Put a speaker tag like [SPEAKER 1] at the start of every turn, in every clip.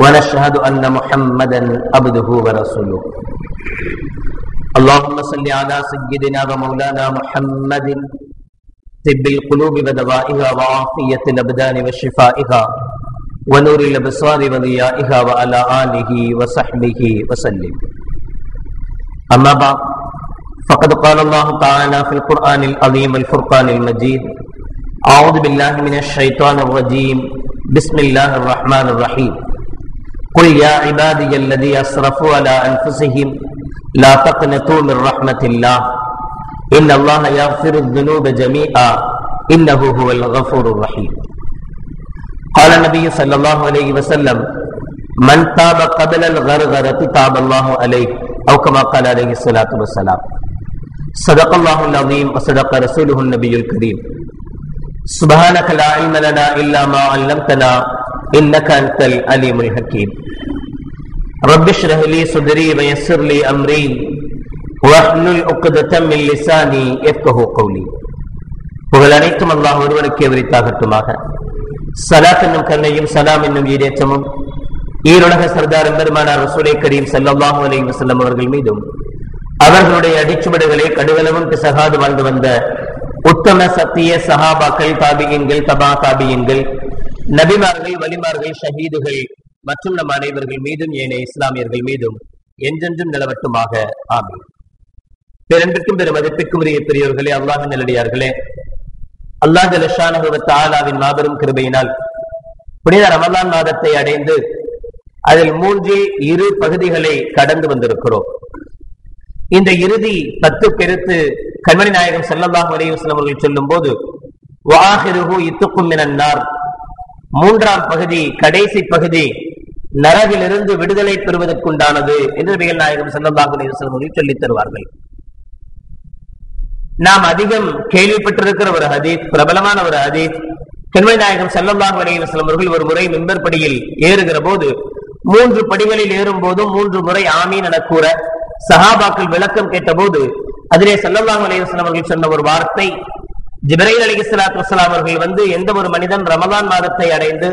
[SPEAKER 1] ونشهد أن محمدا عبده ورسوله. اللهم صل على سيدنا ومولانا محمد طب القلوب ودوائها وعافية الأبدان وشفائها ونور الأبصار وضيائها وعلى آله وصحبه وسلم. أما بعد، فقد قال الله تعالى في القرآن العظيم الفرقان المجيد أعوذ بالله من الشيطان الرجيم. بسم الله الرحمن الرحيم. قل يا عبادي الذي أسرفوا على أنفسهم لا تقنطوا من رحمة الله. إن الله يغفر الذنوب جميعا. إنه هو الغفور الرحيم. قال النبي صلى الله عليه وسلم، من تاب قبل الغرغرة تاب الله عليه. أو كما قال عليه الصلاة والسلام. صدق الله العظيم وصدق رسوله النبي الكريم. سبحانك لا علم لنا إلا ما علمتنا إنك أنت العليم الحكيم رب اشرح لي صدري ويسر لي أمري واحلل عقدة من لساني يفقه قولي புகழ் அனைத்தும் அல்லாஹ் ஒருவனுக்கே விரித்தாகட்டுமாக சலாத் என்னும் கண்ணையும் சலாம் என்னும் ஈரேற்றமும் ஈருலக சர்தார் பெருமானார் ரசூலை கரீம் ஸல்லல்லாஹு அலைஹி வஸல்லம் அவர்கள் மீதும் அவர்களுடைய அடிச்சுவடுகளை கடுகளவும் பிசகாது வாழ்ந்து வந்த உத்தம சத்திய சஹாபாக்கள் தாபியன்கள் தபா தாபியன்கள் நபிமார்கள் வலிமார்கள் ஷஹீதுகள் மற்றும் நம் அனைவர்கள் மீதும் ஏனைய இஸ்லாமியர்கள் மீதும் என்றென்றும் நிலவட்டுமாக. ஆமீன். பிறன்பிற்கும் பெரும் மதிப்பிற்கும் உரிய பெரியவர்களே அல்லாஹ் நல்லடியார்களே அல்லாஹ் ஜலஷானவின் மாபெரும் கிருபையினால் புனித ரமலான் மாதத்தை அடைந்து அதில் மூன்றில் இரு பகுதிகளை கடந்து வந்திருக்கிறோம். இந்த இறுதி பத்து பெருத்து கண்மணி நாயகம் செல்லல்லாஹ் வரையும் அவர்கள் சொல்லும் போது வாஹிருகு இத்துக்கும் மினன்னார் மூன்றாம் பகுதி கடைசி பகுதி நரகிலிருந்து விடுதலை பெறுவதற்குண்டானது என்று நபிகள் நாயகம் செல்லல்லாஹ் சொல்லித் தருவார்கள். நாம் அதிகம் கேள்விப்பட்டிருக்கிற ஒரு ஹதீஸ் பிரபலமான ஒரு ஹதீஸ் கண்மணி நாயகம் செல்லல்லாஹ் அலையுஸ்லம் அவர்கள் ஒரு முறை மெம்பர் படியில் ஏறுகிற போது மூன்று படிகளில் ஏறும் போதும் மூன்று முறை ஆமீன் என கூற சஹாபாக்கள் விளக்கம் கேட்டபோது அதிலே சல்லல்லாஹு அலையுஸ்லாம் அவர்கள் சொன்ன ஒரு வார்த்தை ஜிப்ரைல் அலி இஸ்லாத்து அவர்கள் வந்து எந்த ஒரு மனிதன் ரமலான் மாதத்தை அடைந்து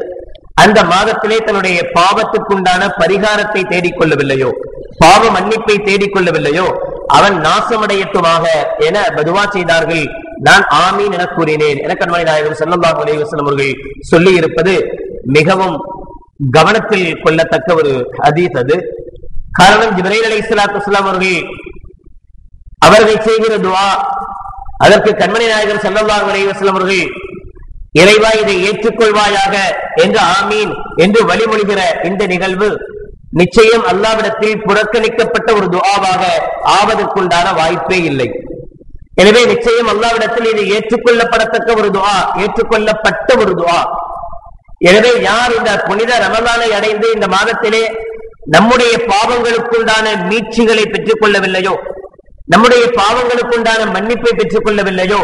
[SPEAKER 1] அந்த மாதத்திலே தன்னுடைய பாவத்துக்குண்டான பரிகாரத்தை தேடிக்கொள்ளவில்லையோ பாவ மன்னிப்பை தேடிக்கொள்ளவில்லையோ அவன் நாசமடையட்டுமாக என பதுவா செய்தார்கள். நான் ஆமீன் என கூறினேன். என கண்மணி நாயகம் சல்லல்லாஹு அலைஹி அவர்கள் சொல்லி இருப்பது மிகவும் கவனத்தில் கொள்ளத்தக்க ஒரு அதீத் அது. காரணம் ஜிப்ரைல் அலி இஸ்லாத்து வஸ்லாம் அவர்கள் அவர்கள் செய்கிற துவா அதற்கு கண்மணி நாயகர் சல்லல்லாஹு அலைஹி அவர்கள் இறைவா இதை ஏற்றுக்கொள்வாயாக என்று ஆமீன் என்று வழிமொழிகிற இந்த நிகழ்வு நிச்சயம் அல்லாவிடத்தில் புறக்கணிக்கப்பட்ட ஒரு துவாவாக ஆவதற்குண்டான வாய்ப்பே இல்லை. எனவே நிச்சயம் அல்லாவிடத்தில் இது ஏற்றுக்கொள்ளப்படத்தக்க ஒரு துவா ஏற்றுக்கொள்ளப்பட்ட ஒரு துவா எனவே யார் இந்த புனித ரமலானை அடைந்து இந்த மாதத்திலே நம்முடைய பாவங்களுக்குண்டான மீட்சிகளை பெற்றுக் கொள்ளவில்லையோ நம்முடைய பாவங்களுக்கு உண்டான மன்னிப்பை பெற்றுக் கொள்ளவில்லையோ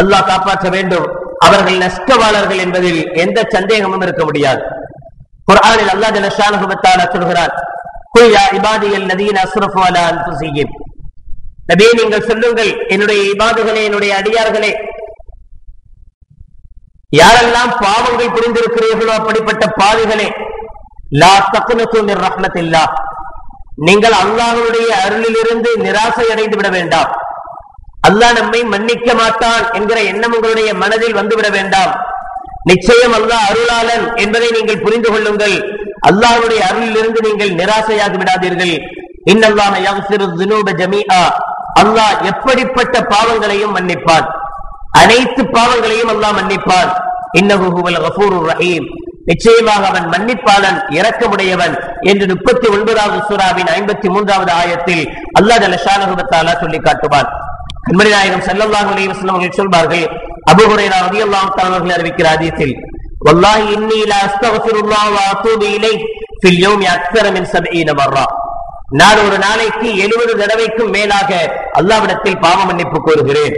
[SPEAKER 1] அல்லாஹ் காப்பாற்ற வேண்டும். அவர்கள் நஷ்டவாளர்கள் என்பதில் எந்த சந்தேகமும் இருக்க முடியாது. குர்ஆனில் அல்லாஹ் ஜலஷானுகுவத்தால சொல்கிறார் நபியே நீங்கள் சொல்லுங்கள் என்னுடைய இபாதுகளே என்னுடைய அடியார்களே யாரெல்லாம் பாவங்கள் புரிந்திருக்கிறீர்களோ அப்படிப்பட்ட பாவிகளே லா தக்குனத்து மிர் ரஹ்மத்தில்லா நீங்கள் அல்லாஹனுடைய அருளிலிருந்து நிராசை அடைந்து விட வேண்டாம் அல்லாஹ் நம்மை மன்னிக்க மாட்டான் என்கிற எண்ணம் உங்களுடைய மனதில் வந்துவிட வேண்டாம். நிச்சயம் அல்லாஹ் அருளாளன் என்பதை நீங்கள் புரிந்து கொள்ளுங்கள். அல்லாஹனுடைய அருளிலிருந்து நீங்கள் நிராசையாகி விடாதீர்கள். இன்னல்லாம அல்லாஹ் எப்படிப்பட்ட பாவங்களையும் மன்னிப்பான். அனைத்து பாவங்களையும் அல்லாஹ் மன்னிப்பான். இன்னஹு ரஹீம். நிச்சயமாக அவன் மன்னிப்பாளன் இறக்கமுடையவன் என்று முப்பத்தி ஒன்பதாவது சூறாவின் ஐம்பத்தி மூன்றாவது ஆயத்தில் அல்லாஹ் ஜலஷானுபத்தாலா சொல்லி காட்டுவான் கண்மணி நாயகம் செல்லல்லாஹ் அலைஹி அவர்கள் சொல்வார்கள் அபூ ஹுரைரா அல்லாஹ் அவர்கள் அறிவிக்கிற ஹதீஸில் வல்லாஹி இன்னி லா அஸ்தக்ஃபிருல்லாஹ் வ அத்தூபு இலைஹ் ஃபில் யௌமி அக்ஸர மின் 70 மர்ரா. நான் ஒரு நாளைக்கு எழுபது தடவைக்கும் மேலாக அல்லாவிடத்தில் பாவ மன்னிப்பு கோருகிறேன்.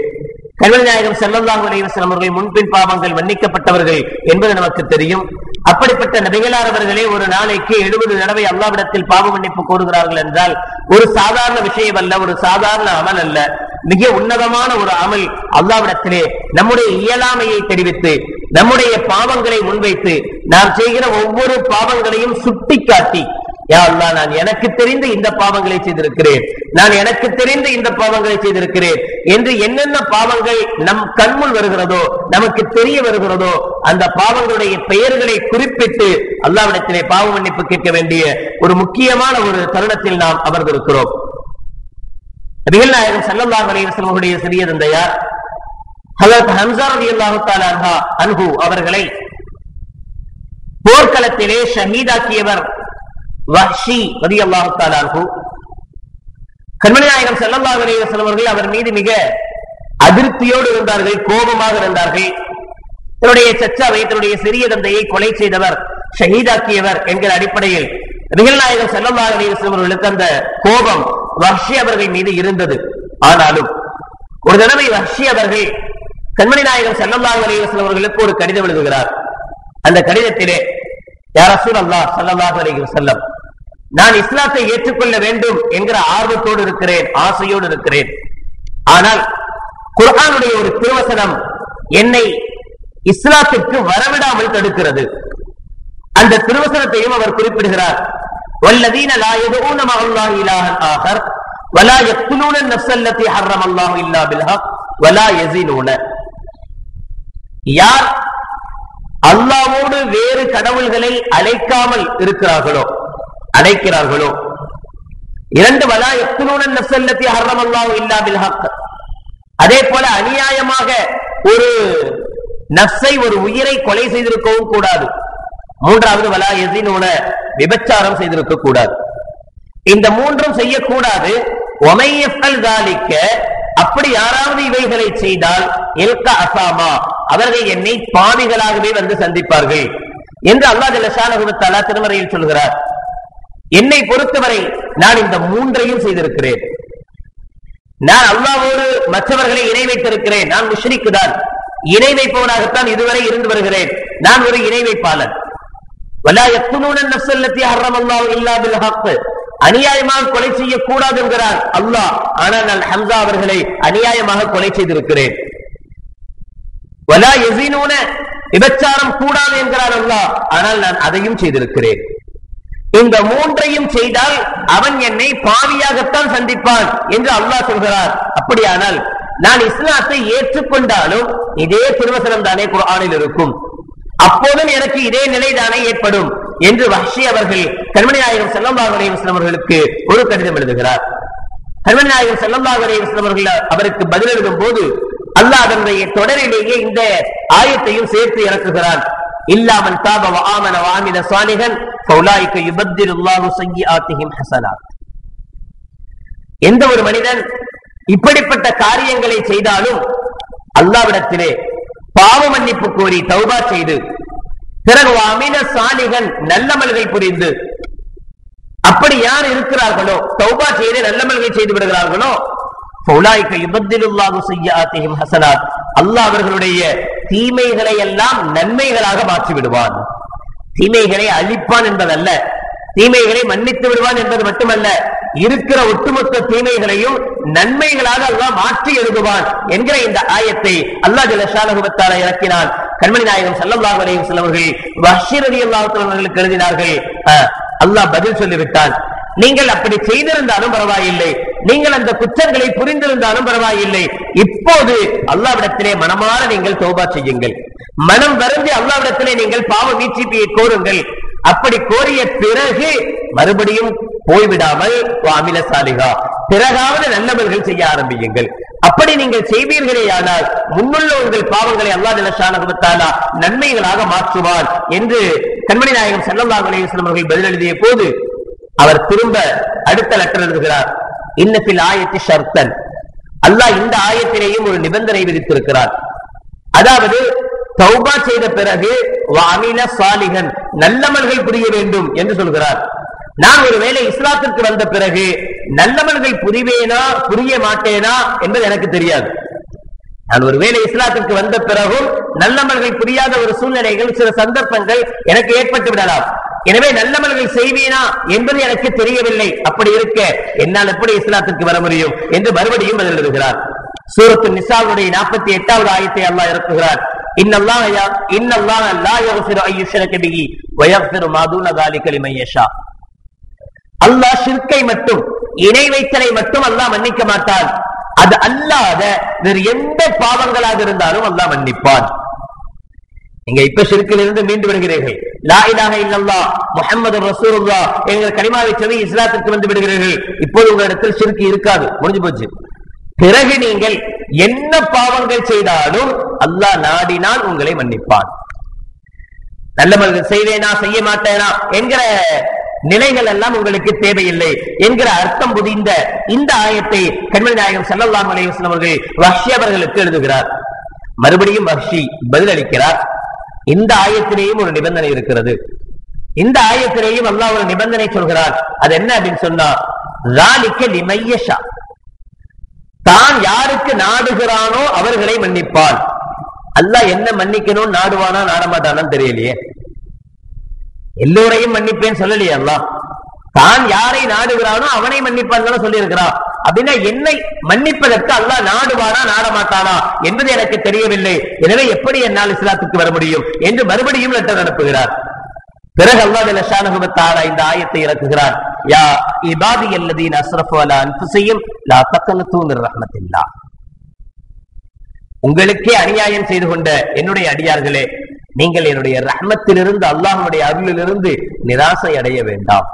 [SPEAKER 1] கல்வி நாயகம் செல்லல்லாஹு அவர்கள் முன்பின் பாவங்கள் மன்னிக்கப்பட்டவர்கள் என்பது நமக்கு தெரியும். அப்படிப்பட்ட நபிகளார் அவர்களே ஒரு நாளைக்கு எழுபது தடவை அல்லாவிடத்தில் பாவ மன்னிப்பு கோருகிறார்கள் என்றால் ஒரு சாதாரண விஷயம் அல்ல ஒரு சாதாரண அமல் அல்ல. மிக உன்னதமான ஒரு அமல் அல்லாவிடத்திலே நம்முடைய இயலாமையை தெரிவித்து நம்முடைய பாவங்களை முன்வைத்து நாம் செய்கிற ஒவ்வொரு பாவங்களையும் சுட்டிக்காட்டி யா அல்லாஹ் நான் எனக்கு தெரிந்து இந்த பாவங்களை செய்திருக்கிறேன். நான் எனக்கு தெரிந்து இந்த பாவங்களை செய்திருக்கிறேன். என்று என்னென்ன பாவங்கள் நம் கண்முள் வருகிறதோ நமக்கு தெரிய வருகிறதோ அந்த பாவங்களுடைய பெயர்களை குறிப்பிட்டு அல்லாவிடத்திலே பாவ மன்னிப்பு கேட்க வேண்டிய ஒரு முக்கியமான ஒரு தருணத்தில் நாம் அமர்ந்திருக்கிறோம். நபிகள் நாயகம் செல்லல்லா அலைஹி சிறிய தந்தையார் ஹலத் ஹம்சா ரலியல்லாஹு தஆலா அன்ஹு அவர்களை போர்க்களத்திலே ஷஹீதாக்கியவர் வஹ்ஷி ரலியல்லாஹு தஆலா கண்மணி நாயகம் அவர்கள் அவர் மீது மிக அதிருப்தியோடு இருந்தார்கள் கோபமாக இருந்தார்கள். தன்னுடைய சச்சாவை தன்னுடைய சிறிய தந்தையை கொலை செய்தவர் ஷஹீதாக்கியவர் என்கிற அடிப்படையில் நிகழ்நாயகம் நாயகம் ஸல்லல்லாஹு அவர்களுக்கு அந்த கோபம் வஹ்ஷி அவர்கள் மீது இருந்தது. ஆனாலும் ஒரு தடவை வஹ்ஷி அவர்கள் கண்மணி நாயகம் ஸல்லல்லாஹு அலைஹி அவர்களுக்கு ஒரு கடிதம் எழுதுகிறார். அந்த கடிதத்திலே யா ரசூலல்லாஹ் ஸல்லல்லாஹு அலைஹி வஸல்லம் நான் இஸ்லாத்தை ஏற்றுக்கொள்ள வேண்டும் என்கிற ஆர்வத்தோடு இருக்கிறேன் ஆசையோடு இருக்கிறேன் ஆனால் குர்ஆனுடைய ஒரு திருவசனம் என்னை இஸ்லாத்திற்கு வரவிடாமல் தடுக்கிறது அந்த திருவசனத்தையும் அவர் குறிப்பிடுகிறார் والذين لا يدعون مع الله إلها آخر ولا يقتلون النفس التي حرم الله إلا بالحق ولا يزنون யார் அல்லாவோடு வேறு கடவுள்களை அழைக்காமல் இருக்கிறார்களோ அழைக்கிறார்களோ இரண்டு வலா எத்துனூனன் நெசல்லத்தி ஹர்ரம் அல்லாஹ் இல்லா பில் ஹக் அதே போல அநியாயமாக ஒரு நஃப்ஸை ஒரு உயிரை கொலை செய்திருக்கவும் கூடாது. மூன்றாவது வலா எசினூன விபச்சாரம் செய்திருக்க கூடாது. இந்த மூன்றும் செய்யக்கூடாது. ஒமையஃபல் தாலிக்க அப்படி யாராவது இவைகளை செய்தால் எல்க அசாமா அவர்கள் என்னை பாவிகளாகவே வந்து சந்திப்பார்கள். என்று அல்லாஹ் ஜல்லஷானஹுவத்தாலா திருமறையில் சொல்கிறார். என்னை பொறுத்தவரை நான் இந்த மூன்றையும் செய்திருக்கிறேன். நான் அல்லாவோடு மற்றவர்களை இணை வைத்திருக்கிறேன். நான் முஷ்ரிக்கு தான். இணை வைப்பவனாகத்தான் இதுவரை இருந்து வருகிறேன். நான் ஒரு இணை வைப்பாளன். அநியாயமாக கொலை செய்யக்கூடாது என்கிறார் அல்லாஹ். ஆனால் நான் ஹம்சா அவர்களை அநியாயமாக கொலை செய்திருக்கிறேன். வலா விபச்சாரம் கூடாது என்கிறார் அல்லாஹ். ஆனால் நான் அதையும் செய்திருக்கிறேன். இந்த மூன்றையும் செய்தால் அவன் என்னை பாவியாகத்தான் சந்திப்பான் என்று அல்லாஹ் சொல்கிறார். அப்படியானால் நான் இஸ்லாத்தை ஏற்றுக்கொண்டாலும் இதே திருவசனம் தானே குர்ஆனில் இருக்கும். அப்போதும் எனக்கு இதே நிலைதானே ஏற்படும் என்று வஹ்ஷி அவர்கள் கண்மணி நாயகம் செல்லல்லாஹு அவர்களுக்கு ஒரு கடிதம் எழுதுகிறார். கண்மணி நாயகம் செல்லல்லாஹு அவர்கள் அவருக்கு பதில் எழுதும் போது அல்லாஹ் அதனுடைய தொடரிலேயே இந்த ஆயத்தையும் சேர்த்து இறக்குகிறான். இல்லாமல் தாப வஆமன வஆமில சாலிஹன் ஃபௌலாயிக யுபத்திலுல்லாஹு ஸய்யிஆத்திஹிம் எந்த ஒரு மனிதன் இப்படிப்பட்ட காரியங்களை செய்தாலும் அல்லாவிடத்திலே பாவ மன்னிப்பு கோரி தௌபா செய்து பிறகு அமின சாலிகன் நல்லமல்கள் புரிந்து அப்படி யார் இருக்கிறார்களோ தௌபா செய்து நல்லமல்கள் செய்து விடுகிறார்களோ ஃபௌலாயிக யுபத்திலுல்லாஹு ஸய்யிஆத்திஹிம் ஹசனார் அல்லாஹ் அவர்களுடைய தீமைகளை எல்லாம் நன்மைகளாக மாற்றி விடுவான் தீமைகளை அழிப்பான் என்பதல்ல. தீமைகளை மன்னித்து விடுவான் என்பது மட்டுமல்ல. இருக்கிற ஒட்டுமொத்த தீமைகளையும் நன்மைகளாக அல்லாஹ் மாற்றி எழுதுவான் என்கிற இந்த ஆயத்தை அல்லாஹ் ஜலஷாலகுபத்தால இறக்கினான். கண்மணி நாயகம் ஸல்லல்லாஹு அலைஹி செல்லவர்கள் வஷீரதி வஹ்ஷி அவர்களுக்கு எழுதினார்கள். அஹ், அல்லாஹ் பதில் சொல்லிவிட்டான். நீங்கள் அப்படி செய்திருந்தாலும் பரவாயில்லை. நீங்கள் அந்த குற்றங்களை புரிந்திருந்தாலும் பரவாயில்லை. இப்போது அல்லாவிடத்திலே மனமாற நீங்கள் தோபா செய்யுங்கள். மனம் வருந்தி அல்லாவிடத்திலே நீங்கள் பாவ வீச்சிப்பியை கோருங்கள். அப்படி கோரிய பிறகு மறுபடியும் போய்விடாமல் அமில சாலிகா பிறகாவது நல்லவர்கள் செய்ய ஆரம்பியுங்கள். அப்படி நீங்கள் செய்வீர்களேயானால் முன்னுள்ள உங்கள் பாவங்களை அல்லாஹ் ஜலஷானகுமத்தாலா நன்மைகளாக மாற்றுவார் என்று கண்மணி நாயகம் ஸல்லல்லாஹு அலைஹி அவர்கள் பதில் எழுதிய போது அவர் திரும்ப அடுத்த லெட்டர் எழுதுகிறார் இன்னத்தில் ஆயத்தி ஷர்த்தன் அல்லாஹ் இந்த ஆயத்திலேயும் ஒரு நிபந்தனை விதித்திருக்கிறார். அதாவது தௌபா செய்த பிறகு வாமில சாலிகன் நல்லமல்கள் புரிய வேண்டும் என்று சொல்கிறார். நான் ஒருவேளை இஸ்லாத்திற்கு வந்த பிறகு நல்லமல்கள் புரிவேனா புரிய மாட்டேனா? என்பது எனக்கு தெரியாது. நான் ஒருவேளை இஸ்லாத்திற்கு வந்த பிறகும் நல்லமல்கள் புரியாத ஒரு சூழ்நிலைகள் சில சந்தர்ப்பங்கள் எனக்கு ஏற்பட்டு விடலாம். எனவே நல்லவர்கள் செய்வீனா என்பது எனக்கு தெரியவில்லை. அப்படி இருக்க என்னால் எப்படி இஸ்லாத்திற்கு வர முடியும் என்று மறுபடியும் பதில் எழுதுகிறார். சூரத்து நிசாவுடைய நாற்பத்தி எட்டாவது ஆயத்தை அல்லாஹ் இறக்குகிறார். அல்லாஹ் சிற்கை மட்டும் இணை வைத்தலை மட்டும் அல்லாஹ் மன்னிக்க மாட்டார் அது அல்லாத வேறு எந்த பாவங்களாக இருந்தாலும் அல்லாஹ் மன்னிப்பார் நீங்க இப்ப சிற்கிலிருந்து மீண்டு வருகிறீர்கள். லா இலாஹ இல்லல்லாஹ் முஹம்மது சொல்லி இஸ்லாத்திற்கு வந்து விடுகிறீர்கள். இப்போது உங்களிடத்தில் சுருக்கி இருக்காது. முடிஞ்சு போச்சு. பிறகு நீங்கள் என்ன பாவங்கள் செய்தாலும் அல்லாஹ் நாடினால் உங்களை மன்னிப்பான். நல்லவர்கள் செய்வேனா செய்ய மாட்டேனா என்கிற நிலைகள் எல்லாம் உங்களுக்கு தேவையில்லை என்கிற அர்த்தம் புதிந்த இந்த ஆயத்தை கண்மணி நாயகம் செல்லல்லாம் அலைஹி அவர்கள் வஹ்ஷி அவர்களுக்கு எழுதுகிறார். மறுபடியும் வஹ்ஷி பதிலளிக்கிறார். இந்த ஆயத்திலேயும் ஒரு நிபந்தனை இருக்கிறது. இந்த ஆயத்திலேயும் அல்லாஹ் ஒரு நிபந்தனை சொல்கிறார். அது என்ன அப்படின்னு சொன்னா லிமையஷா தான் யாருக்கு நாடுகிறானோ அவர்களை மன்னிப்பார் அல்லா என்ன மன்னிக்கணும் நாடுவானா நாடமாட்டானான்னு தெரியலையே. எல்லோரையும் மன்னிப்பேன்னு சொல்லலையே அல்லா தான் யாரை நாடுகிறானோ அவனை மன்னிப்பான் சொல்லி இருக்கிறான் அப்படின்னா என்னை மன்னிப்பதற்கு அல்லாஹ் நாடுவானா நாடமாட்டானா என்பது எனக்கு தெரியவில்லை. எனவே எப்படி என்னால் இஸ்லாத்துக்கு வர முடியும் என்று மறுபடியும் லெட்டர் அனுப்புகிறார். பிறகு அல்லாஹ் ஜல்ல இந்த ஆயத்தை இறக்குகிறார். யா இபாதி அல்லது அஸ்ரஃபு அலா அன்ஃபுஸிஹிம் லா தக்னது மிர் ரஹ்மத்தில்லாஹ் உங்களுக்கே அநியாயம் செய்து கொண்ட என்னுடைய அடியார்களே நீங்கள் என்னுடைய ரஹ்மத்திலிருந்து அல்லாஹனுடைய அருளிலிருந்து நிராசை அடைய வேண்டாம்.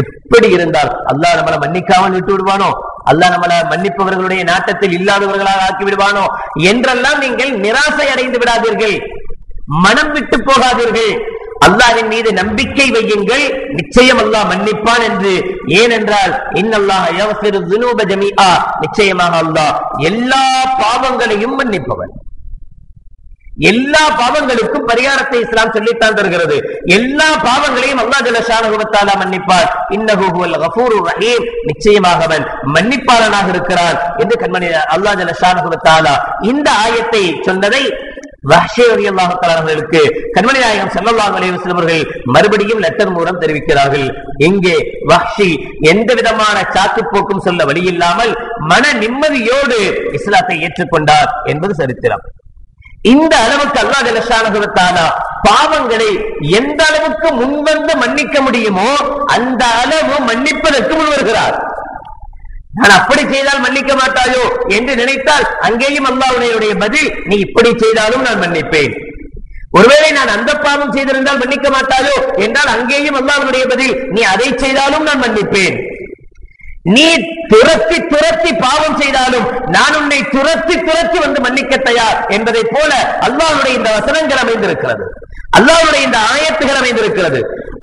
[SPEAKER 1] எப்படி இருந்தால் அல்லாஹ் நம்மளை மன்னிக்காமல் விட்டு விடுவானோ? அல்லாஹ் நம்மளை மன்னிப்பவர்களுடைய நாட்டத்தில் இல்லாதவர்களாக ஆக்கி விடுவானோ? என்றெல்லாம் நீங்கள் நிராசை அடைந்து விடாதீர்கள். மனம் விட்டு போகாதீர்கள். அல்லாஹின் மீது நம்பிக்கை வையுங்கள். நிச்சயம் அல்லாஹ் மன்னிப்பான் என்று. ஏனென்றால் இன்னல்லாஹ் நிச்சயமாக அல்லாஹ் எல்லா பாவங்களையும் மன்னிப்பவன். எல்லா பாவங்களுக்கும் பரிகாரத்தை இஸ்லாம் சொல்லித்தான் தருகிறது. எல்லா பாவங்களையும் அல்லா ஜல்ல மன்னிப்பார். இன்னஹு ஹுவல் ரஹீம். நிச்சயமாக அவன் மன்னிப்பாளனாக இருக்கிறான் என்று கண்மணி அல்லா ஜல்ல இந்த ஆயத்தை சொன்னதை வஹ்ஷி கண்மணி நாயகம் செல்லல்லாஹ் அலைஹி அவர்கள் மறுபடியும் லெட்டர் மூலம் தெரிவிக்கிறார்கள். இங்கே வஹ்ஷி எந்த விதமான சாக்குப்போக்கும் சொல்ல வழியில்லாமல் மன நிம்மதியோடு இஸ்லாத்தை ஏற்றுக்கொண்டார் என்பது சரித்திரம். இந்த அளவுக்கு அல்லா ஜல்லஷானஹு பாவங்களை எந்த அளவுக்கு முன்வந்து மன்னிக்க முடியுமோ அந்த அளவு மன்னிப்பதற்கு முன்வருகிறார் நான் அப்படி செய்தால் மன்னிக்க மாட்டாயோ என்று நினைத்தால் அங்கேயும் அல்லாவுடைய பதில் நீ இப்படி செய்தாலும் நான் மன்னிப்பேன். ஒருவேளை நான் அந்த பாவம் செய்திருந்தால் மன்னிக்க மாட்டாயோ என்றால் அங்கேயும் அல்லாவுடைய பதில் நீ அதை செய்தாலும் நான் மன்னிப்பேன். நீ துரத்தி துரத்தி பாவம் செய்தாலும் நான் உன்னை துரத்தி துரத்தி வந்து மன்னிக்க தயார் என்பதை போல அல்லாவுடைய இந்த வசனங்கள் அமைந்திருக்கிறது. அல்லாவுடைய இந்த ஆயத்துகள் அமைந்திருக்கிறது.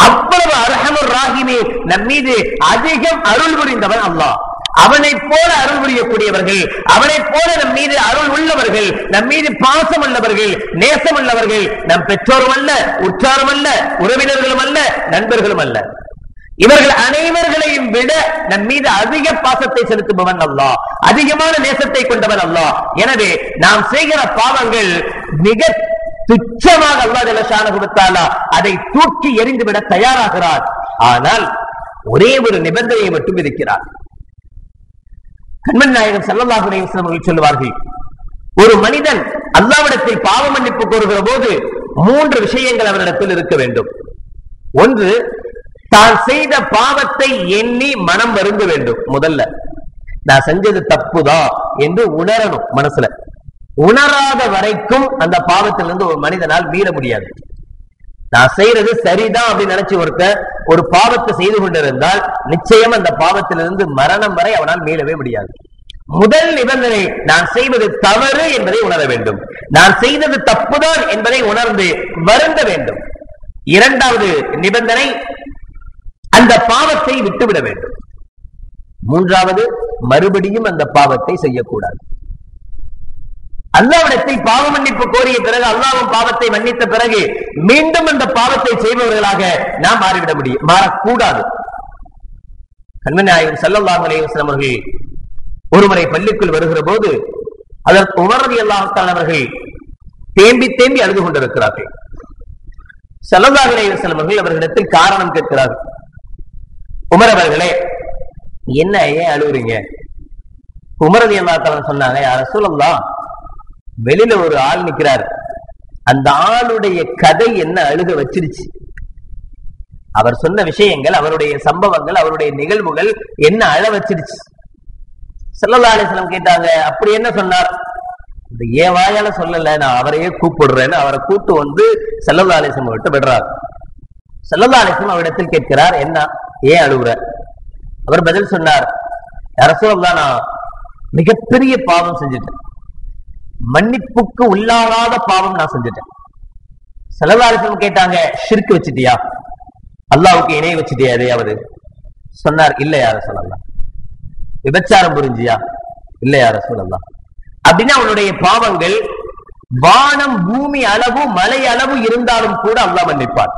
[SPEAKER 1] அவ்வளவு அரஹமுர் ராகினி நம் மீது அதிகம் அருள் புரிந்தவன் அல்லாஹ். அவனைப் போல அருள் புரியக்கூடியவர்கள் அவனைப் போல நம் மீது அருள் உள்ளவர்கள் நம் மீது பாசம் உள்ளவர்கள் நேசம் உள்ளவர்கள் நம் பெற்றோரும் அல்ல உற்றாரும் அல்ல உறவினர்களும் அல்ல நண்பர்களும் அல்ல. இவர்கள் அனைவர்களையும் விட நம் மீது அதிக பாசத்தை செலுத்துபவன் அல்லா அதிகமான நேசத்தை கொண்டவன் அல்லா எனவே நாம் செய்கிற பாவங்கள் மிக துச்சமாக அல்லா ஜலசான கொடுத்தாலா அதை தூக்கி எரிந்துவிட தயாராகிறார். ஆனால் ஒரே ஒரு நிபந்தனையை மட்டும் இருக்கிறார் கண்மன் நாயகம் ஸல்லல்லாஹு சொல்லுவார்கள் ஒரு மனிதன் அல்லாவிடத்தில் பாவ மன்னிப்பு கோருகிற போது மூன்று விஷயங்கள் அவரிடத்தில் இருக்க வேண்டும். ஒன்று தான் செய்த பாவத்தை எண்ணி மனம் வருந்த வேண்டும். முதல்ல நான் செஞ்சது தப்புதான் என்று உணரணும் மனசுல. உணராத வரைக்கும் அந்த பாவத்திலிருந்து ஒரு மனிதனால் மீற முடியாது. நான் செய்யறது சரிதான் அப்படின்னு நினைச்சு ஒருத்தன் ஒரு பாவத்தை செய்து கொண்டிருந்தால் நிச்சயம் அந்த பாவத்திலிருந்து மரணம் வரை அவனால் மீளவே முடியாது. முதல் நிபந்தனை நான் செய்வது தவறு என்பதை உணர வேண்டும். நான் செய்தது தப்புதான் என்பதை உணர்ந்து வருந்த வேண்டும். இரண்டாவது நிபந்தனை அந்த பாவத்தை விட்டுவிட வேண்டும். மூன்றாவது மறுபடியும் அந்த பாவத்தை செய்யக்கூடாது. அல்லாவிடத்தில் பாவ மன்னிப்பு கோரிய பிறகு அல்லாவும் பாவத்தை மன்னித்த பிறகு மீண்டும் அந்த பாவத்தை செய்பவர்களாக நாம் மாறிவிட முடியும் மாறக்கூடாது. கண்மநாயகம் நாயகம் ஸல்லல்லாஹு அவர்கள் ஒருமுறை பள்ளிக்குள் வருகிற போது அதற்கு உமர் ரலியல்லாஹு அவர்கள் தேம்பி தேம்பி அழுது கொண்டிருக்கிறார்கள். ஸல்லல்லாஹு அலைஹி அவர்கள் அவர்களிடத்தில் காரணம் கேட்கிறார்கள். உமர் அவர்களே என்ன ஏன் அழுகுறீங்க உமர் ரலியல்லாஹு சொன்னாங்க யார சொல்லலாம் வெளியில ஒரு ஆள் நிக்கிறார். அந்த ஆளுடைய கதை என்ன அழுக வச்சிருச்சு? அவர் சொன்ன விஷயங்கள் அவருடைய சம்பவங்கள் அவருடைய நிகழ்வுகள் என்ன அழ வச்சிருச்சு? ஸல்லல்லாஹு கேட்டாங்க அப்படி என்ன சொன்னார்? இந்த ஏன் வாயால சொல்லல நான் அவரையே கூப்பிடுறேன்னு அவரை கூட்டு வந்து ஸல்லல்லாஹு விட்டு விடுறார். ஸல்லல்லாஹு அவரிடத்தில் கேட்கிறார் என்ன? ஏன் அழுகுற அவர் பதில் சொன்னார் அரசுலாம் நான் மிகப்பெரிய பாவம் செஞ்சுட்டேன். மன்னிப்புக்கு உள்ளாகாத பாவம் நான் செஞ்சுட்டேன். செலவாரிசம் கேட்டாங்க ஷிர்க் வச்சுட்டியா? அல்லாவுக்கு இணை வச்சுட்டியா எதையாவது? சொன்னார் இல்ல யார சொல்லலாம் விபச்சாரம் புரிஞ்சியா? இல்ல யார சொல்லலாம் அப்படின்னா அவனுடைய பாவங்கள் வானம் பூமி அளவு மலை அளவு இருந்தாலும் கூட அல்லாஹ் மன்னிப்பான்.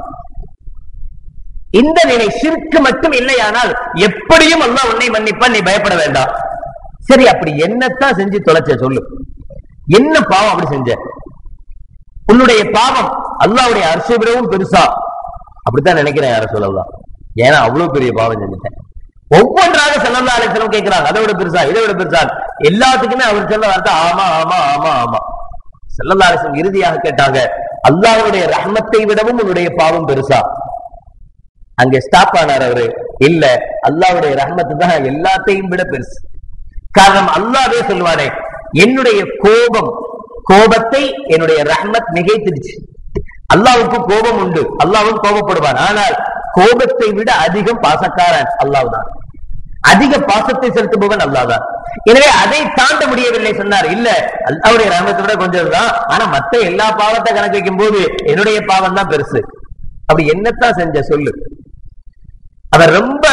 [SPEAKER 1] இந்த நிலை சிற்கு மட்டும் இல்லையானால் எப்படியும் அல்லாஹ் உன்னை மன்னிப்பான் நீ பயப்பட வேண்டாம். சரி அப்படி என்னத்தான் செஞ்சு தொலைச்ச சொல்லு. என்ன பாவம் அப்படி செஞ்ச? உன்னுடைய பாவம் அல்லாவுடைய அரசை விடவும் பெருசா? அப்படித்தான் நினைக்கிறேன் யார சொல்லலாம். ஏன்னா அவ்வளவு பெரிய பாவம் செஞ்சுட்டேன். ஒவ்வொன்றாக செல்லல்லா அலிஸ்லம் கேட்கிறாங்க அதை விட பெருசா இதை விட பெருசா? எல்லாத்துக்குமே அவர் சொல்ல வார்த்தை ஆமா ஆமா ஆமா ஆமா. செல்லல்லா அலிஸ்லம் இறுதியாக கேட்டாங்க அல்லாஹ்வுடைய ரஹ்மத்தை விடவும் உன்னுடைய பாவம் பெருசா? அங்கே ஸ்டாப் ஆனார் அவரு. இல்ல அல்லாஹ்வுடைய ரஹமத்து தான் எல்லாத்தையும் விட பெருசு. காரணம் அல்லாவே சொல்லுவாரே என்னுடைய கோபம் கோபத்தை என்னுடைய ரஹ்மத் மிகைத்திருச்சு அல்லாவுக்கு கோபம் உண்டு அல்லாவும் கோபப்படுவான். ஆனால் கோபத்தை விட அதிகம் பாசக்காரன் அல்லாஹ் தான். அதிக பாசத்தை செலுத்துபவன் அல்லாதான் எனவே அதை தாண்ட முடியவில்லை சொன்னார். இல்ல அல்லாவுடைய ரஹமத்தை விட கொஞ்சம் தான். ஆனா மத்த எல்லா பாவத்தை கணக்கு வைக்கும் போது என்னுடைய பாவம் தான் பெருசு. அப்படி என்னத்தான் செஞ்ச சொல்லு. அவர் ரொம்ப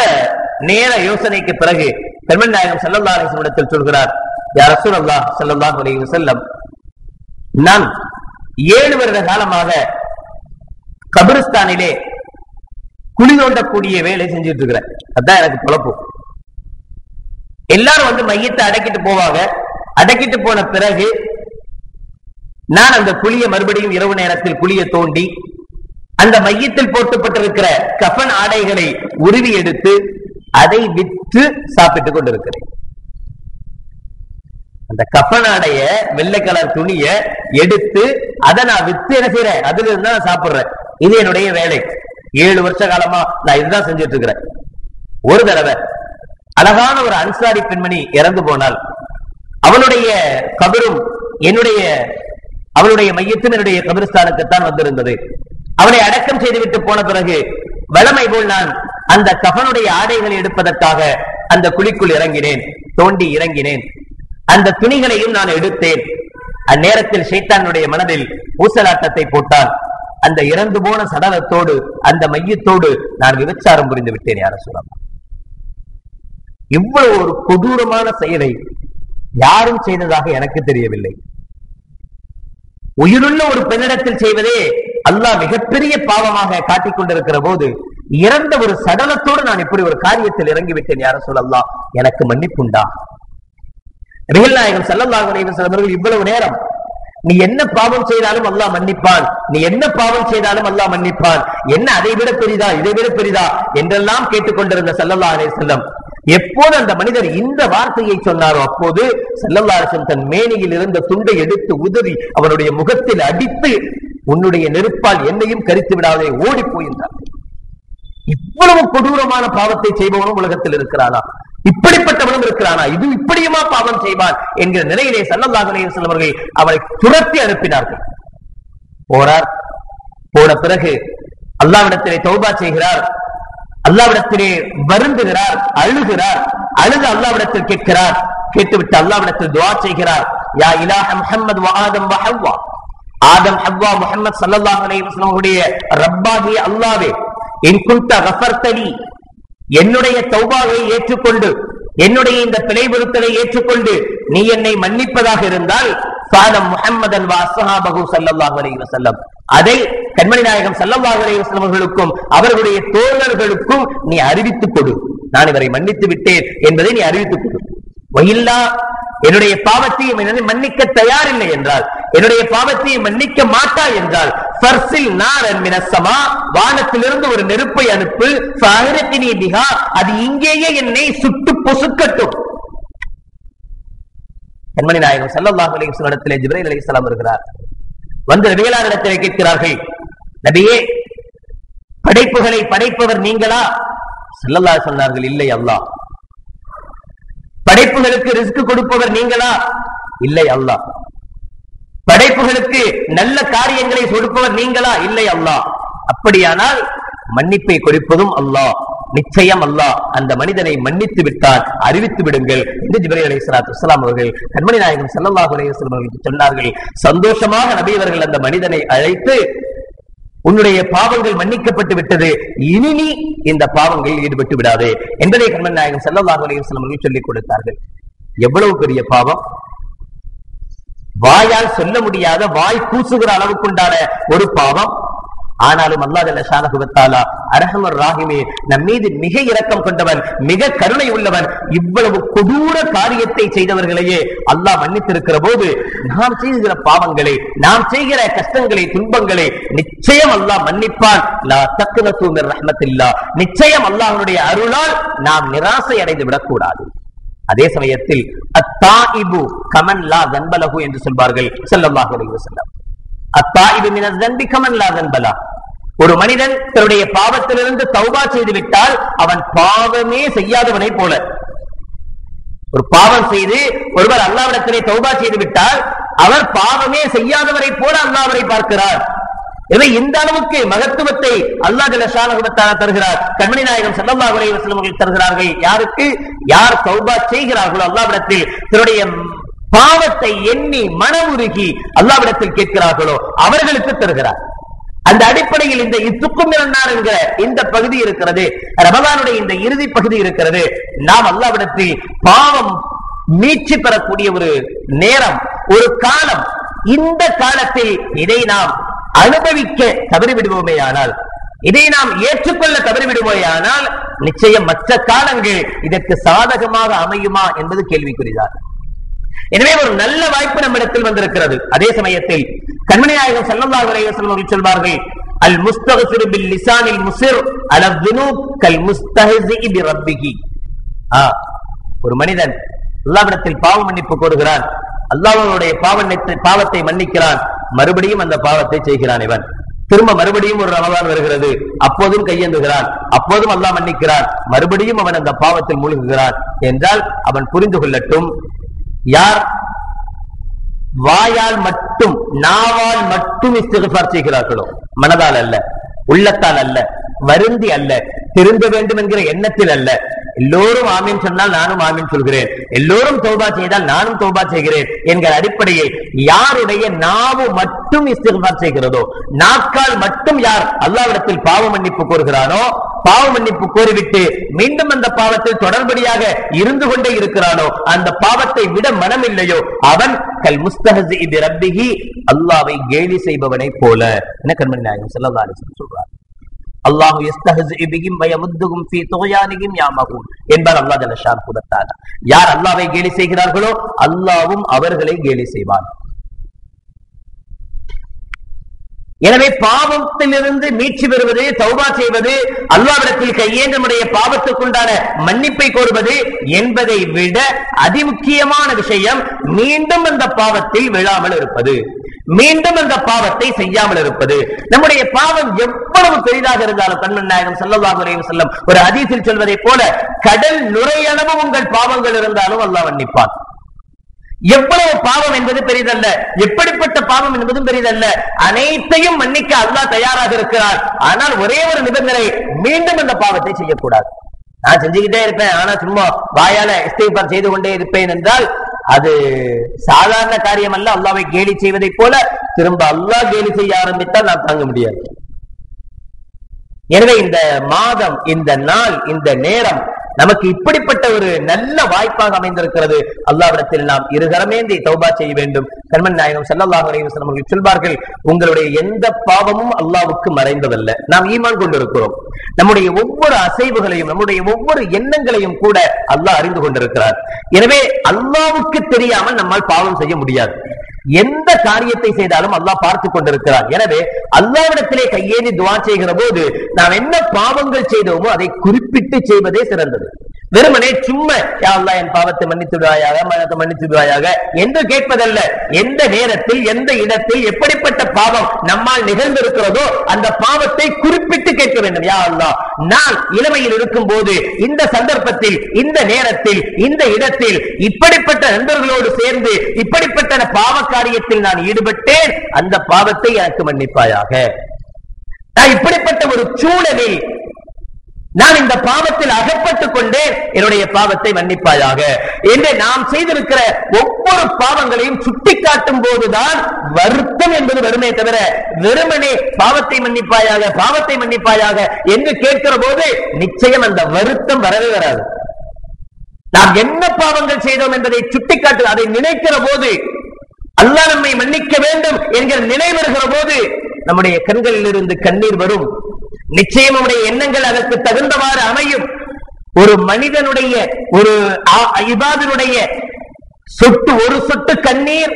[SPEAKER 1] நேர யோசனைக்கு பிறகு பெருமன் நாயகம் செல்லல்லா இடத்தில் சொல்கிறார் யார் ரசூல் அல்லா செல்லல்லா அலைஹி செல்லம் நான் ஏழு வருட காலமாக கபிரிஸ்தானிலே குழி தோண்டக்கூடிய வேலை செஞ்சுட்டு இருக்கிறேன். அதான் எனக்கு குழப்பம் எல்லாரும் வந்து மையத்தை அடக்கிட்டு போவாங்க. அடக்கிட்டு போன பிறகு நான் அந்த குழியை மறுபடியும் இரவு நேரத்தில் குழியை தோண்டி அந்த மையத்தில் போட்டுப்பட்டிருக்கிற கஃன் ஆடைகளை உருவி எடுத்து அதை விற்று சாப்பிட்டுக் கொண்டிருக்கிறேன். அந்த கஃன் ஆடைய வெள்ளை கலர் துணிய எடுத்து அதை நான் வித்து என்ன செய்யறேன் அதுல இருந்து நான் சாப்பிடுறேன். இது என்னுடைய வேலை. ஏழு வருஷ காலமா நான் இதுதான் செஞ்சுட்டு இருக்கிறேன் ஒரு தடவை அழகான ஒரு அன்சாரி பெண்மணி இறந்து போனால் அவளுடைய கபரும் என்னுடைய அவளுடைய மையத்தின் என்னுடைய கபிரஸ்தானுக்குத்தான் வந்திருந்தது. அவனை அடக்கம் செய்துவிட்டு போன பிறகு வளமை போல் நான் அந்த கபனுடைய ஆடைகளை எடுப்பதற்காக அந்த குழிக்குள் இறங்கினேன் தோண்டி இறங்கினேன். அந்த துணிகளையும் நான் எடுத்தேன். அந்நேரத்தில் சைத்தானுடைய மனதில் ஊசலாட்டத்தை போட்டான். அந்த இறந்து போன சடலத்தோடு அந்த மையத்தோடு நான் விபச்சாரம் புரிந்து விட்டேன் யார சொல்லலாம் இவ்வளவு ஒரு கொடூரமான செயலை யாரும் செய்ததாக எனக்கு தெரியவில்லை. உயிருள்ள ஒரு பெண்ணிடத்தில் செய்வதே அல்லாஹ் மிகப்பெரிய பாவமாக காட்டிக் கொண்டிருக்கிற போது இறந்த ஒரு சடலத்தோடு நான் இப்படி ஒரு காரியத்தில் இறங்கிவிட்டேன் யார சொல்லலாம் எனக்கு மன்னிப்புண்டா? நபிகள் நாயகம் ஸல்லல்லாஹு இவ்வளவு நேரம் நீ என்ன பாவம் செய்தாலும் அல்லாஹ் மன்னிப்பான் நீ என்ன பாவம் செய்தாலும் அல்லாஹ் மன்னிப்பான் என்ன அதை விட பெரிதா இதை விட பெரிதா என்றெல்லாம் கேட்டுக்கொண்டிருந்த ஸல்லல்லாஹு அலைஹி செல்லம் எப்போது அந்த மனிதர் இந்த வார்த்தையை சொன்னாரோ அப்போது ஸல்லல்லாஹு தன் மேனியில் இருந்த துண்டை எடுத்து உதறி அவனுடைய முகத்தில் அடித்து உன்னுடைய நெருப்பால் என்னையும் கரித்து விடாதே ஓடி போயிருந்தார் இவ்வளவு கொடூரமான பாவத்தை செய்பவனும் உலகத்தில் இருக்கிறானா? இப்படிப்பட்டவனும் இருக்கிறானா? இது இப்படியுமா பாவம் செய்வான் என்கிற நிலையிலே சல்லல்லாஹு செல்வர்கள் அவரை துரத்தி அனுப்பினார்கள். போறார். போன பிறகு அல்லாவிடத்திலே தௌபா செய்கிறார். அல்லாவிடத்திலே வருந்துகிறார் அழுகிறார். அழுது அல்லாவிடத்தில் கேட்கிறார். கேட்டுவிட்டு அல்லாவிடத்தில் துவா செய்கிறார். யா இலாஹ முஹம்மது வ ஆதம் ஆதம் ஹவ்வா முஹம்மது சல்லாஹ் அலைஹி ரப்பாகி அல்லாவே என் அல்லாஹ்வே ரஃபர்தலி என்னுடைய தௌபாவை ஏற்றுக்கொண்டு என்னுடைய இந்த பிழைபுறுத்தலை ஏற்றுக்கொண்டு நீ என்னை மன்னிப்பதாக இருந்தால் சாதம் முஹம்மதன் வா அஸ்ஹாபஹு ஸல்லல்லாஹு அலைஹி வஸல்லம். அதை கண்மணி நாயகம் ஸல்லல்லாஹு அலைஹி வஸல்லம் அவர்களுக்கும் அவர்களுடைய தோழர்களுக்கும் நீ அறிவித்துக் கொடு. நான் இவரை மன்னித்து விட்டேன் என்பதை நீ அறிவித்துக் கொடு. வயில்லா என்னுடைய பாவத்தையும் மன்னிக்க தயாரில்லை என்றால் என்னுடைய பாவத்தையும் மன்னிக்க மாட்டா என்றால் பர்சில் நாரன் மினசமா வானத்திலிருந்து ஒரு நெருப்பை அனுப்பு ஃபஹரத்தினி பிஹா அது இங்கேயே என்னை சுட்டு பொசுக்கட்டும். கண்மணி நாயகம் ஸல்லல்லாஹு அலைஹி வஸல்லம் இடத்திலே ஜிப்ரீல் அலைஹிஸ்ஸலாம் இருக்கிறார் வந்து நபிகளார் இடத்திலே கேட்கிறார்கள் நபியே படைப்புகளை படைப்பவர் நீங்களா? செல்லல்லா சொன்னார்கள் இல்லை அல்லாஹ். படைப்புகளுக்கு ரிஸ்க் கொடுப்பவர் நீங்களா? இல்லை அல்லாஹ் படைப்புகளுக்கு நல்ல காரியங்களை கொடுப்பவர் நீங்களா? இல்லை அல்லாஹ் அப்படியானால் மன்னிப்பை கொடுப்பதும் அல்லாஹ் நிச்சயம் அல்லாஹ் அந்த மனிதனை மன்னித்து விட்டால் அறிவித்து விடுங்கள் என்று ஜிப்ரீல் அலைஹிஸ்ஸலாத்து வஸ்ஸலாம் அவர்கள் கண்மணி நாயகம் ஸல்லல்லாஹு அலையம் அவர்களுக்கு சொன்னார்கள். சந்தோஷமாக நபி அவர்கள் அந்த மனிதனை அழைத்து உன்னுடைய பாவங்கள் மன்னிக்கப்பட்டு விட்டது. இனி நீ இந்த பாவங்களில் ஈடுபட்டு விடாதே. என்பதை கண்மன் நாயகம் ஸல்லல்லாஹு அலைஹி அவர்கள் சொல்லிக் கொடுத்தார்கள். எவ்வளவு பெரிய பாவம்? வாயால் சொல்ல முடியாத வாய் கூசுகிற அளவுக்குண்டான ஒரு பாவம்? ஆனாலும் அல்லாஹ் ஜல்ல அரஹமர் ராஹிமே நம் மீது மிக இரக்கம் கொண்டவன் மிக கருணை உள்ளவன் இவ்வளவு கொடூர காரியத்தை செய்தவர்களையே அல்லாஹ் மன்னித்திருக்கிற போது நாம் செய்கிற பாவங்களை நாம் செய்கிற கஷ்டங்களை துன்பங்களை நிச்சயம் அல்லாஹ் மன்னிப்பான். லா நிச்சயம் அல்லாஹனுடைய அருளால் நாம் நிராசை அடைந்து விடக்கூடாது. அதே சமயத்தில் அத்தாயிபு கமன் லா தன்பலகு என்று சொல்வார்கள். செல்லமாக செல்லம் ஒரு மனிதன் தன்னுடைய பாவத்திலிருந்து தௌபா செய்து விட்டால் அவன் பாவமே செய்யாதவனை போல. ஒரு பாவம் செய்து ஒருவர் அல்லாவிடத்திலே தௌபா செய்து விட்டால் அவர் பாவமே செய்யாதவரை போல அல்லாவரை பார்க்கிறார். எனவே இந்த அளவுக்கு மகத்துவத்தை அல்லாஹ் ஜலஷான தருகிறார். கண்மணி நாயகம் ஸல்லல்லாஹு அலைஹி வஸல்லம் தருகிறார்கள். யாருக்கு? யார் சௌபா செய்கிறார்களோ அல்லாவிடத்தில் தன்னுடைய பாவத்தை எண்ணி மனமுருகி அல்லாவிடத்தில் கேட்கிறார்களோ அவர்களுக்கு தருகிறார். அந்த அடிப்படையில் இந்த இத்துக்கும் இரண்டார் என்கிற இந்த பகுதி இருக்கிறது ரமதானுடைய இந்த இறுதி பகுதி இருக்கிறது. நாம் அல்லாவிடத்தில் பாவம் மீட்சி பெறக்கூடிய ஒரு நேரம் ஒரு காலம் இந்த காலத்தில் இதை நாம் அனுபவிக்க தவறிவிடுவோமே ஆனால் இதை நாம் ஏற்றுக்கொள்ள தவறிவிடுவோமே நிச்சயம் மற்ற காலங்கள் இதற்கு சாதகமாக அமையுமா என்பது கேள்விக்குறிதான். எனவே ஒரு நல்ல வாய்ப்பு நம்மிடத்தில் வந்திருக்கிறது. அதே சமயத்தில் கண்மணி நாயகம் ஸல்லல்லாஹு அலைஹி அவர்கள் சொல்வார்கள் அல் முஸ்தக்ஃபிரு பில் லிசானில் முசிர் அல கல் முஸ்தஹ்ஸி பி ஆ ஒரு மனிதன் அல்லாவிடத்தில் பாவ மன்னிப்பு கோருகிறான் அல்லாஹ்வுடைய பாவத்தை பாவத்தை மன்னிக்கிறான் மறுபடியும் அந்த பாவத்தை செய்கிறான் இவன். திரும்ப மறுபடியும் ஒரு ரமதான் வருகிறது அப்போதும் கையேந்துகிறான் அப்போதும் அல்லாஹ் மன்னிக்கிறான் மறுபடியும் அவன் அந்த பாவத்தில் மூழ்குகிறான் என்றால் அவன் புரிந்து கொள்ளட்டும். யார்? வாயால் மட்டும் நாவால் மட்டும் இஸ்திகார் செய்கிறார்களோ? மனதால் அல்ல உள்ளத்தால் அல்ல வருந்தி அல்ல திருந்த வேண்டும் என்கிற எண்ணத்தில் அல்ல. எல்லோரும் ஆமீன் சொன்னால் நானும் ஆமீன் சொல்கிறேன். எல்லோரும் தௌபா செய்தால் நானும் தௌபா செய்கிறேன் என்கிற அடிப்படையில் யாருடைய நாவு மட்டும் இஸ்திகார் செய்கிறதோ நாக்கால் மட்டும் யார் அல்லாவிடத்தில் பாவ மன்னிப்பு கோருகிறானோ பாவ மன்னிப்பு கோரிவிட்டு மீண்டும் அந்த பாவத்தில் தொடர்படியாக இருந்து கொண்டே இருக்கிறானோ அந்த பாவத்தை விட மனமில்லையோ அவன் கல் முஸ்தஹி ரப்பிஹி அல்லாவை கேலி செய்பவனை போல. என்ன கண்மணி நாயகம் செல்லல்லா அலைஹி சொல்றார்? அல்லாஹு யஸ்தஹ்ஸி பிஹிம் வ ஃபீ துக்யானிஹிம் யாமகும் என்பார் அல்லாஹ் ஜல்ல கொடுத்தார் யார் அல்லாவை கேலி செய்கிறார்களோ அல்லாவும் அவர்களை கேலி செய்வான். எனவே பாவத்திலிருந்து மீட்சி பெறுவது தௌபா செய்வது அல்லாவிடத்தில் கையேந்த பாவத்துக்குண்டான மன்னிப்பை கோருவது என்பதை விட அதிமுக்கியமான விஷயம் மீண்டும் அந்த பாவத்தில் விழாமல் இருப்பது. மீண்டும் அந்த பாவத்தை செய்யாமல் இருப்பது. நம்முடைய பாவம் எவ்வளவு பெரிதாக இருந்தாலும் கண்மன் நாயகம் செல்லும் ஒரு ஹதீஸில் சொல்வதை போல கடல் நுரையளவு உங்கள் பாவங்கள் இருந்தாலும் அல்லாஹ் மன்னிப்பான். எவ்வளவு பாவம் என்பது பெரிதல்ல. எப்படிப்பட்ட பாவம் என்பதும் பெரிதல்ல. அனைத்தையும் மன்னிக்க அல்லாஹ் தயாராக இருக்கிறார். ஆனால் ஒரே ஒரு நிபந்தனை மீண்டும் அந்த பாவத்தை செய்யக்கூடாது. நான் செஞ்சுக்கிட்டே இருப்பேன் ஆனா சும்மா வாயால இஸ்தீபார் செய்து கொண்டே இருப்பேன் என்றால் அது சாதாரண காரியம் அல்ல அல்லாவை கேலி செய்வதைப் போல திரும்ப அல்லாஹ் கேலி செய்ய ஆரம்பித்தால் நான் தாங்க முடியாது. எனவே இந்த மாதம் இந்த நாள் இந்த நேரம் நமக்கு இப்படிப்பட்ட ஒரு நல்ல வாய்ப்பாக அமைந்திருக்கிறது. அல்லாவிடத்தில் நாம் இருகரமேந்தி தௌபா செய்ய வேண்டும். கண்மன் நாயகம் ஸல்லல்லாஹு அலைஹி அவர்கள் சொல்வார்கள் உங்களுடைய எந்த பாவமும் அல்லாவுக்கு மறைந்ததல்ல. நாம் ஈமான் கொண்டிருக்கிறோம். நம்முடைய ஒவ்வொரு அசைவுகளையும் நம்முடைய ஒவ்வொரு எண்ணங்களையும் கூட அல்லாஹ் அறிந்து கொண்டிருக்கிறார். எனவே அல்லாவுக்கு தெரியாமல் நம்மால் பாவம் செய்ய முடியாது. எந்த காரியத்தை செய்தாலும் அல்லாஹ் பார்த்து கொண்டிருக்கிறார் எனவே அல்லாவிடத்திலே கையேந்தி துவா செய்கிற போது நாம் என்ன பாவங்கள் செய்தோமோ அதை குறிப்பிட்டு செய்வதே சிறந்தது. வெறுமனே சும்மா யா என் பாவத்தை மன்னித்துடுவாயாக மனத்தை மன்னித்துடுவாயாக என்று கேட்பதல்ல. எந்த நேரத்தில் எந்த இடத்தில் எப்படிப்பட்ட பாவம் நம்மால் நிகழ்ந்திருக்கிறதோ அந்த பாவத்தை குறிப்பிட்டு கேட்க வேண்டும். யா அல்லாஹ் நான் இளமையில் இருக்கும் போது இந்த சந்தர்ப்பத்தில் இந்த நேரத்தில் இந்த இடத்தில் இப்படிப்பட்ட நண்பர்களோடு சேர்ந்து இப்படிப்பட்ட பாவ காரியத்தில் நான் ஈடுபட்டேன் அந்த பாவத்தை எனக்கு மன்னிப்பாயாக. நான் இப்படிப்பட்ட ஒரு சூழலில் நான் இந்த பாவத்தில் அகப்பட்டுக் கொண்டே என்னுடைய பாவத்தை மன்னிப்பாயாக. என்று நாம் செய்திருக்கிற ஒவ்வொரு பாவங்களையும் சுட்டிக்காட்டும் போதுதான் வருத்தம் என்பது வருமே தவிர வெறுமனே பாவத்தை மன்னிப்பாயாக பாவத்தை மன்னிப்பாயாக என்று கேட்கிற போது நிச்சயம் அந்த வருத்தம் வரவே வராது. நாம் என்ன பாவங்கள் செய்தோம் என்பதை சுட்டிக்காட்டு அதை நினைக்கிற போது அல்லா நம்மை மன்னிக்க வேண்டும் என்கிற நினைவருகிற போது நம்முடைய கண்களில் இருந்து கண்ணீர் வரும். நிச்சயம் நம்முடைய எண்ணங்கள் அதற்கு தகுந்தவாறு அமையும். ஒரு மனிதனுடைய ஒரு இபாதனுடைய சொட்டு ஒரு சொட்டு கண்ணீர்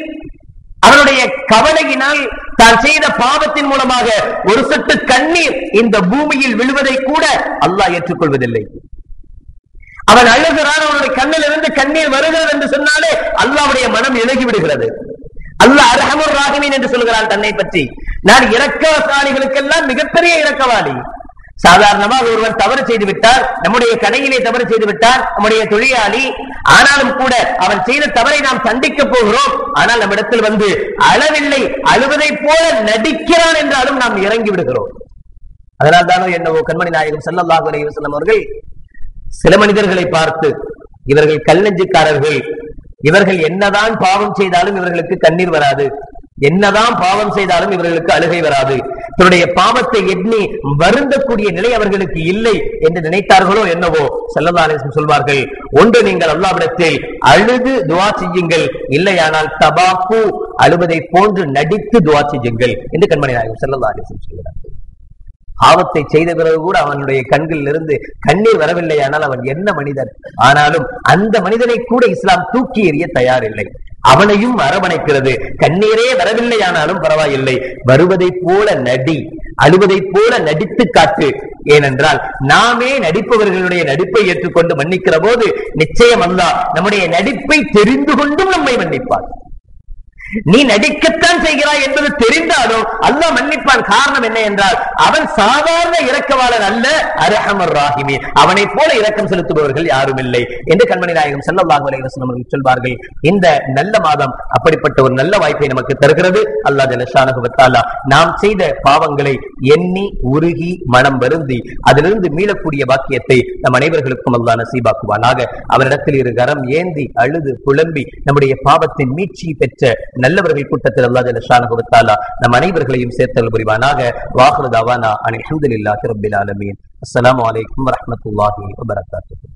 [SPEAKER 1] அவனுடைய கவலையினால் தான் செய்த பாவத்தின் மூலமாக ஒரு சொட்டு கண்ணீர் இந்த பூமியில் விழுவதை கூட அல்லாஹ் ஏற்றுக்கொள்வதில்லை. அவன் அழுகிறான் அவனுடைய கண்ணில் இருந்து கண்ணீர் வருகிறது என்று சொன்னாலே அல்லாவுடைய மனம் இழகி விடுகிறது. அல்லாஹ் அரஹமுர் ராகிமீன் என்று சொல்கிறான் தன்னை பற்றி. நான் இரக்கசாலிகளுக்கெல்லாம் மிகப்பெரிய இரக்கவாளி சாதாரணமாக ஒருவர் தவறு செய்து விட்டார் நம்முடைய கடையிலே தவறு செய்து விட்டார் நம்முடைய தொழிலாளி ஆனாலும் கூட அவன் செய்த தவறை நாம் சந்திக்க போகிறோம். ஆனால் நம்மிடத்தில் வந்து அழவில்லை அழுவதைப் போல நடிக்கிறான் என்றாலும் நாம் இறங்கி விடுகிறோம். அதனால் தானோ என்னவோ கண்மணி நாயகம் ஸல்லல்லாஹு அலைஹி வஸல்லம் அவர்கள் சில மனிதர்களை பார்த்து இவர்கள் கல்லஞ்சிக்காரர்கள் இவர்கள் என்னதான் பாவம் செய்தாலும் இவர்களுக்கு கண்ணீர் வராது. என்னதான் பாவம் செய்தாலும் இவர்களுக்கு அழுகை வராது. தன்னுடைய பாவத்தை எண்ணி வருந்தக்கூடிய நிலை அவர்களுக்கு இல்லை என்று நினைத்தார்களோ என்னவோ செல்லதாலேசன் சொல்வார்கள் ஒன்று நீங்கள் அல்லாவிடத்தில் அழுது துவா செய்யுங்கள் இல்லையானால் தபாப்பு அழுவதை போன்று நடித்து துவா செய்யுங்கள் என்று கண்மணி நாயகம் செல்லதாலேசன் சொல்கிறார்கள். பாவத்தை செய்த பிறகு கூட அவனுடைய கண்களில் இருந்து கண்ணீர் வரவில்லையானால் அவன் என்ன மனிதன்? ஆனாலும் அந்த மனிதனை கூட இஸ்லாம் தூக்கி எறிய தயாரில்லை. அவனையும் அரவணைக்கிறது. கண்ணீரே வரவில்லையானாலும் பரவாயில்லை. வருவதைப் போல நடி. அழுவதைப் போல நடித்து காட்டு. ஏனென்றால் நாமே நடிப்பவர்களுடைய நடிப்பை ஏற்றுக்கொண்டு மன்னிக்கிற போது நிச்சயம் அல்லா நம்முடைய நடிப்பை தெரிந்து கொண்டும் நம்மை மன்னிப்பார் நீ நடிக்கத்தான் செய்கிறாய் என்பது தெரிந்தாலும் அல்ல மன்னிப்பான் காரணம் என்ன என்றால் அவன் சாதாரண இறக்கவாளன் அல்ல அரஹமர் ராஹிமி அவனை போல இரக்கம் செலுத்துபவர்கள் யாரும் இல்லை என்று கண்மணி நாயகம் ஸல்லல்லாஹு அவர்கள் சொல்வார்கள். இந்த நல்ல மாதம் அப்படிப்பட்ட ஒரு நல்ல வாய்ப்பை நமக்கு தருகிறது. அல்லாஹ் ஜல்லஷானஹு நாம் செய்த பாவங்களை எண்ணி உருகி மனம் வருந்தி அதிலிருந்து மீளக்கூடிய பாக்கியத்தை நம் அனைவர்களுக்கும் அல்லாஹ் நசீபாக்குவானாக. அவரிடத்தில் இரு கரம் ஏந்தி அழுது புலம்பி நம்முடைய பாவத்தின் மீட்சி பெற்ற நல்லவர்கள் கூட்டத்தில் அல்லாஹ் ஜல்லஷானஹு கொடுத்தாலா நம் அனைவர்களையும் சேர்த்தல் புரிவானாக. வாஹிரு தவானா அனில் ஹம்துலில்லாஹி ரப்பில் ஆலமீன். அஸ்லாம் வலைக்கம் வரமத்துல்லாஹி வபரகாத்துஹு.